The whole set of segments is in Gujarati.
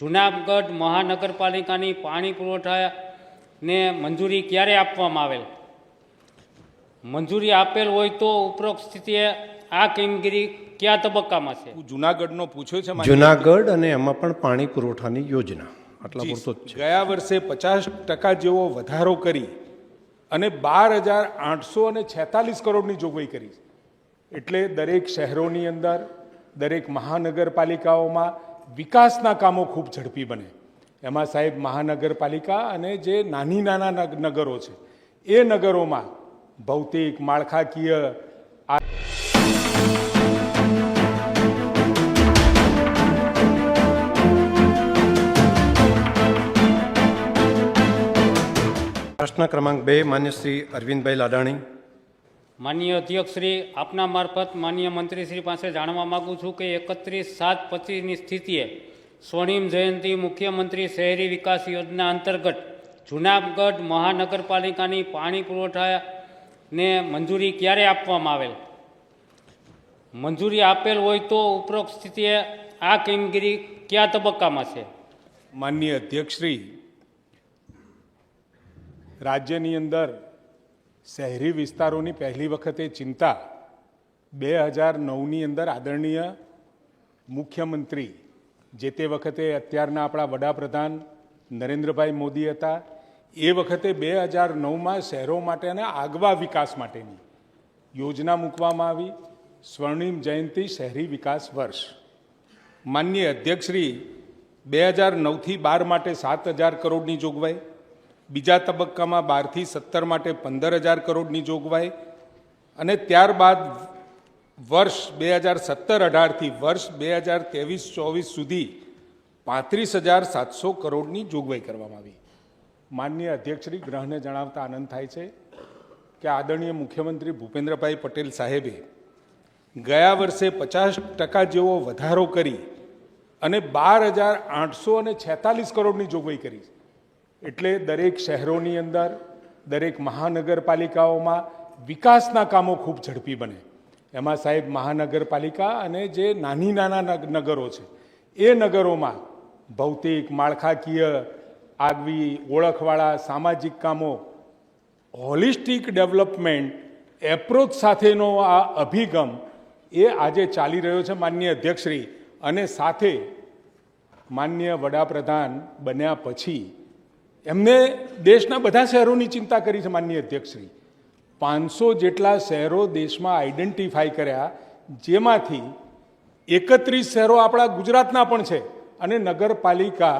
જુનાગઢ. મહાનગરપાલિકાની પાણી પુરવઠાને મંજૂરી ક્યારે આપવામાં આવેલ? મંજૂરી આપેલ હોય તો ઉપરોક્ત સ્થિતિએ આ કામગીરી કયા તબક્કામાં છે? જુનાગઢનો પૂછ્યો છે જુનાગઢ અને એમાં પણ પાણી પુરવઠાની યોજના. આટલા પૂરતો ગયા વર્ષે પચાસ ટકા જેવો વધારો કરી અને બાર હજાર આઠસો અને છેતાલીસ કરોડની જોગવાઈ કરી. એટલે દરેક શહેરોની અંદર દરેક મહાનગરપાલિકાઓમાં વિકાસના કામો ખૂબ ઝડપી બને. એમાં સાહેબ મહાનગરપાલિકા અને જે નાની નાના નગ- નગરો છે, એ નગરોમાં ભૌતિક, માળખાકીય આ પ્રશ્ન ક્રમાંક બે, માન્ય શ્રી અરવિંદભાઈ લાડાણી. માનનીય અધ્યક્ષશ્રી આપના મારફત માનનીય મંત્રીશ્રી પાસે જાણવા માગું છું કે એકત્રીસ સાત પચીસની સ્થિતિએ સ્વર્ણિમ જયંતિ મુખ્યમંત્રી શહેરી વિકાસ યોજના અંતર્ગત જુનાગઢ મહાનગરપાલિકાની પાણી પુરવઠાને મંજૂરી ક્યારે આપવામાં આવેલ? મંજૂરી આપેલ હોય તો ઉપરોક્ત સ્થિતિએ આ કામગીરી કયા તબક્કામાં છે? માનનીય અધ્યક્ષશ્રી રાજ્યની અંદર શહેરી વિસ્તારોની પહેલી વખતે ચિંતા. બે હજાર નવની અંદર આદરણીય મુખ્યમંત્રી, જે તે વખતે અત્યારના આપણા વડાપ્રધાન નરેન્દ્રભાઈ મોદી હતા, એ વખતે બે હજાર નવમાં શહેરો માટેના આગવા વિકાસ માટેની યોજના મૂકવામાં આવી. સ્વર્ણિમ જયંતિ શહેરી વિકાસ વર્ષ. માનનીય અધ્યક્ષશ્રી, બે હજાર નવથી બાર માટે સાત હજાર કરોડની જોગવાઈ. બીજા તબક્કામાં બારથી સત્તર માટે પંદર હજાર કરોડની જોગવાઈ અને ત્યારબાદ વર્ષ બે હજાર સત્તર અઢારથી વર્ષ બે હજાર ત્રેવીસ ચોવીસ સુધી પાંત્રીસ હજાર સાતસો કરોડની જોગવાઈ કરવામાં આવી. માનનીય અધ્યક્ષશ્રી ગ્રહને જણાવતા આનંદ થાય છે કે આદરણીય મુખ્યમંત્રી ભૂપેન્દ્રભાઈ પટેલ સાહેબે ગયા વર્ષે પચાસ ટકા જેવો વધારો કરી અને બાર હજાર આઠસો અને છેતાલીસ કરોડની જોગવાઈ કરી. એટલે દરેક શહેરોની અંદર, દરેક મહાનગરપાલિકાઓમાં વિકાસના કામો ખૂબ ઝડપી બને. એમાં સાહેબ, મહાનગરપાલિકા અને જે નાની નાના નગ- નગરો છે, એ નગરોમાં ભૌતિક, માળખાકીય, આગવી, ઓળખવાળા સામાજિક કામો, હોલિસ્ટિક ડેવલપમેન્ટ, એપ્રોચ સાથેનો આ અભિગમ એ આજે ચાલી રહ્યો છે માનનીય અધ્યક્ષશ્રી. અને સાથે માનનીય વડાપ્રધાન બન્યા પછી એમને દેશના બધા શહેરોની ચિંતા કરી છે માનનીય અધ્યક્ષશ્રી. પાંચસો જેટલા શહેરો દેશમાં આઈડેન્ટિફાઈ કર્યા જેમાંથી એકત્રીસ શહેરો આપણા ગુજરાતના પણ છે અને નગરપાલિકા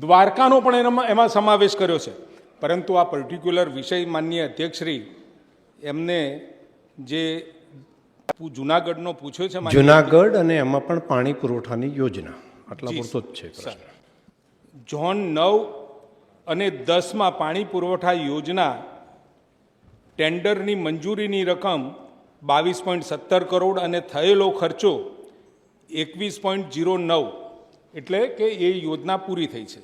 દ્વારકાનો પણ એનામાં એમાં સમાવેશ કર્યો છે. પરંતુ આ પર્ટિક્યુલર વિષય માનનીય અધ્યક્ષશ્રી એમને જે જુનાગઢનો પૂછ્યો છે જુનાગઢ અને એમાં પણ પાણી પુરવઠાની યોજના. આટલા પૂરતો જ છે સર. ઝોન નવ અને દસમાં પાણી પુરવઠા યોજના ટેન્ડરની મંજૂરીની રકમ બાવીસ પોઈન્ટ સત્તર કરોડ અને થયેલો ખર્ચો એકવીસ પોઈન્ટ જીરો નવ. એટલે કે એ યોજના પૂરી થઈ છે.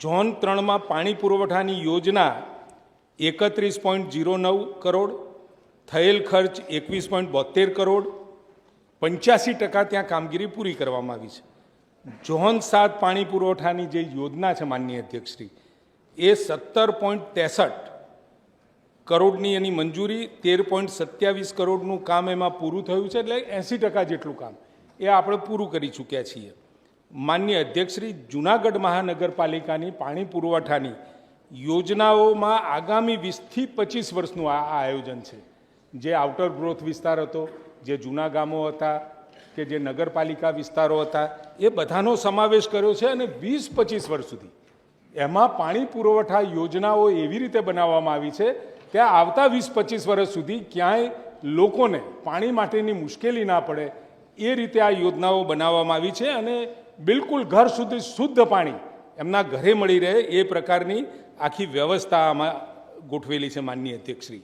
ઝોન ત્રણમાં પાણી પુરવઠાની યોજના એકત્રીસ પોઈન્ટ જીરો નવ કરોડ, થયેલ ખર્ચ એકવીસ પોઈન્ટ બોતેર કરોડ, પંચ્યાસી ટકા ત્યાં કામગીરી પૂરી કરવામાં આવી છે. જોહન સાત પાણી પુરવઠાની જે યોજના છે માનનીય અધ્યક્ષશ્રી, એ સત્તર પોઈન્ટ ત્રેસઠ કરોડની એની મંજૂરી, તેર પોઈન્ટ સત્યાવીસ કરોડનું કામ એમાં પૂરું થયું છે, એટલે એંસી ટકા જેટલું કામ એ આપણે પૂરું કરી ચૂક્યા છીએ. માન્ય અધ્યક્ષશ્રી, જુનાગઢ મહાનગરપાલિકાની પાણી પુરવઠાની યોજનાઓમાં આગામી વીસથી પચીસ વર્ષનું આ આયોજન છે. જે આઉટર ગ્રોથ વિસ્તાર હતો, જે જૂના ગામો હતા કે જે નગરપાલિકા વિસ્તારો હતા, એ બધાનો સમાવેશ કર્યો છે અને વીસ પચીસ વર્ષ સુધી. એમાં પાણી પુરવઠા યોજનાઓ એવી રીતે બનાવવામાં આવી છે, કે આવતા વીસ પચીસ વર્ષ સુધી ક્યાંય લોકોને પાણી માટેની મુશ્કેલી ના પડે, એ રીતે આ યોજનાઓ બનાવવામાં આવી છે અને બિલકુલ ઘર સુધી શુદ્ધ પાણી એમના ઘરે મળી રહે, એ પ્રકારની આખી વ્યવસ્થા આમાં ગોઠવેલી છે માનનીય અધ્યક્ષશ્રી.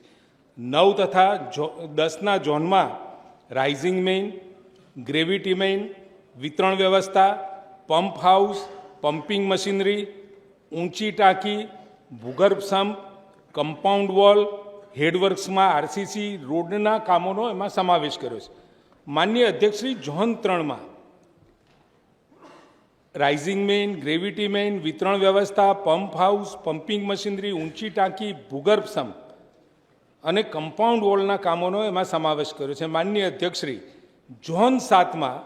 નવ તથા દસના ઝોનમાં રાઇઝિંગ મેઇન ગ્રેવિટી મેઇન, વિતરણ વ્યવસ્થા, પંપ હાઉસ પમ્પિંગ મશીનરી, ઊંચી ટાંકી, ભૂગર્ભ સંપ, કમ્પાઉન્ડ વોલ, હેડવર્ક્સમાં આરસીસી, રોડના કામોનો એમાં સમાવેશ કર્યો છે. માન્ય અધ્યક્ષશ્રી જોહન ત્રણમાં રાઇઝિંગ મેઇન, ગ્રેવિટી મેઇન, વિતરણ વ્યવસ્થા, પંપ હાઉસ પમ્પિંગ મશીનરી, ઊંચી ટાંકી, ભૂગર્ભ સંપ અને કમ્પાઉન્ડ વોલના કામોનો એમાં સમાવેશ કર્યો છે. માનનીય અધ્યક્ષશ્રી ઝોન સાતમાં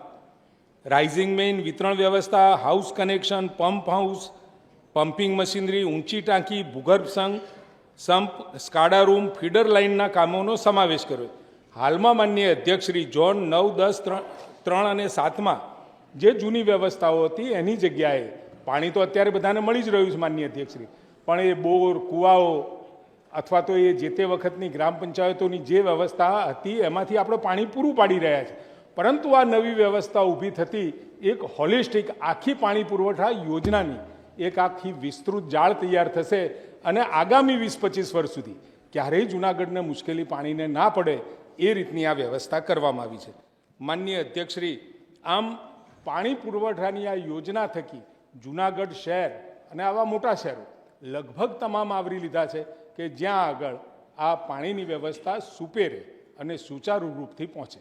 રાઇઝિંગ મેઇન વિતરણ વ્યવસ્થા house connection pump house pumping machinery ઊંચી ટાંકી, ભૂગર્ભ સંઘ, સંપ સ્કાડા રૂમ ફીડર લાઇનના કામોનો સમાવેશ કર્યો. હાલમાં માનનીય અધ્યક્ષશ્રી ઝોન નવ, દસ, ત્રણ અને સાતમાં જે જૂની વ્યવસ્થાઓ હતી એની જગ્યાએ પાણી તો અત્યારે બધાને મળી જ રહ્યું છે માન્ય અધ્યક્ષશ્રી પણ એ બોર, કૂવાઓ અથવા તો એ જે તે વખતની ગ્રામ પંચાયતોની જે વ્યવસ્થા હતી એમાંથી આપણે પાણી પૂરું પાડી રહ્યા છે. પરંતુ આ નવી વ્યવસ્થા ઊભી થતી એક હોલિસ્ટિક આખી પાણી પુરવઠા યોજનાની એક આખી વિસ્તૃત જાળ તૈયાર થશે અને આગામી વીસ પચીસ વર્ષ સુધી ક્યારેય જૂનાગઢને મુશ્કેલી પાણીને ના પડે એ રીતની આ વ્યવસ્થા કરવામાં આવી છે. માનનીય અધ્યક્ષશ્રી, આમ પાણી પુરવઠાની આ યોજના થકી જૂનાગઢ શહેર અને આવા મોટા શહેરો લગભગ તમામ આવરી લીધા છે કે જ્યાં આગળ આ પાણીની વ્યવસ્થા સુપેરે અને સુચારુ રૂપથી પહોંચે.